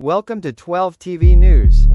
Welcome to 12 TV News.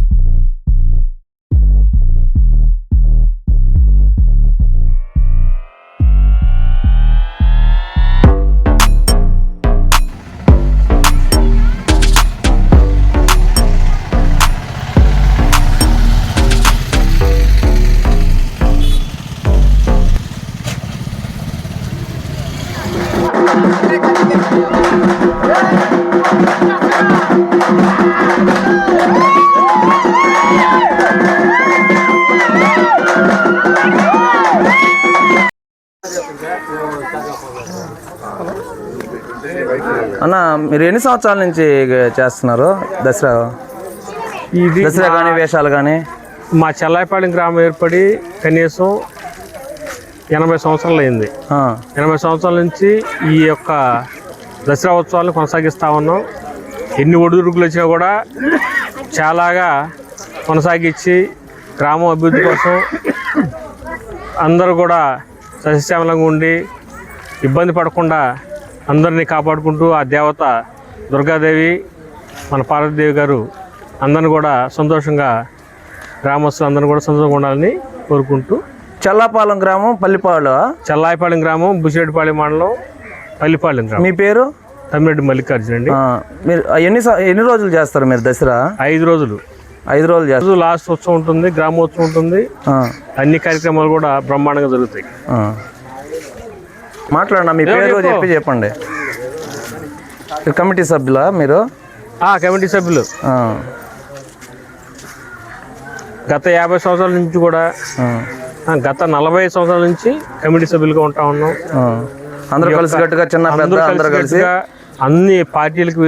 మీరు ఎన్ని సంవత్సరాల నుంచి చేస్తున్నారు దసరా? ఇది దసరా కానీ వేషాలు కానీ మా చెల్లాయిపాలెం గ్రామం ఏర్పడి కనీసం ఎనభై సంవత్సరాలు అయింది. ఎనభై సంవత్సరాల నుంచి ఈ యొక్క దసరా ఉత్సవాలను కొనసాగిస్తూ ఉన్నాం. ఎన్ని ఒడిదుడుకులు వచ్చినా కూడా చాలాగా కొనసాగించి గ్రామం అభివృద్ధి కోసం అందరూ కూడా సస్యశ్యామలంగా ఉండి ఇబ్బంది పడకుండా అందరినీ కాపాడుకుంటూ ఆ దేవత దుర్గాదేవి మన పార్వతీదేవి గారు అందరిని కూడా సంతోషంగా గ్రామస్తులు అందరిని కూడా సంతోషంగా ఉండాలని కోరుకుంటూ చల్లాపాలెం గ్రామం పల్లిపాడు చల్లాయిపాలెం గ్రామం బుసిరెడ్డిపాలెం మండలం పల్లిపాలెం గ్రామం. మీ పేరు? తమ్మిరెడ్డి మల్లికార్జున అండి. మీరు ఎన్ని ఎన్ని రోజులు చేస్తారు మీరు దసరా? ఐదు రోజులు. ఐదు రోజులు చేస్తారు. లాస్ట్ ఉత్సవం ఉంటుంది గ్రామోత్సవం ఉంటుంది. అన్ని కార్యక్రమాలు కూడా బ్రహ్మాండంగా జరుగుతాయి. ఆ. మాట్లాడండి మీ పేరు చెప్పు. చెప్పి చెప్పండి. కమిటీ సభ్యులా మీరు? కమిటీ సభ్యులు. గత యాభై సంవత్సరాల నుంచి కూడా గత నలభై సంవత్సరాల నుంచి కమిటీ సభ్యులుగా ఉంటా ఉన్నాం. అందరూ కలిసి గట్టుగా చిన్న పెద్ద అందరూ అందరూ కలిసి అన్ని పార్టీలకు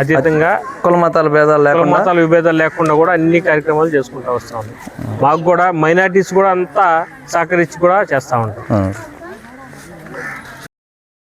అతీతంగా కుల మతాల భేదాలు కుల లేకుండా మతాల విభేదాలు లేకుండా కూడా అన్ని కార్యక్రమాలు చేసుకుంటూ వస్తా ఉన్నాం. మాకు కూడా మైనార్టీస్ కూడా అంతా సహకరించి కూడా చేస్తూ ఉంటాం.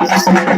Gracias.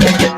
I'm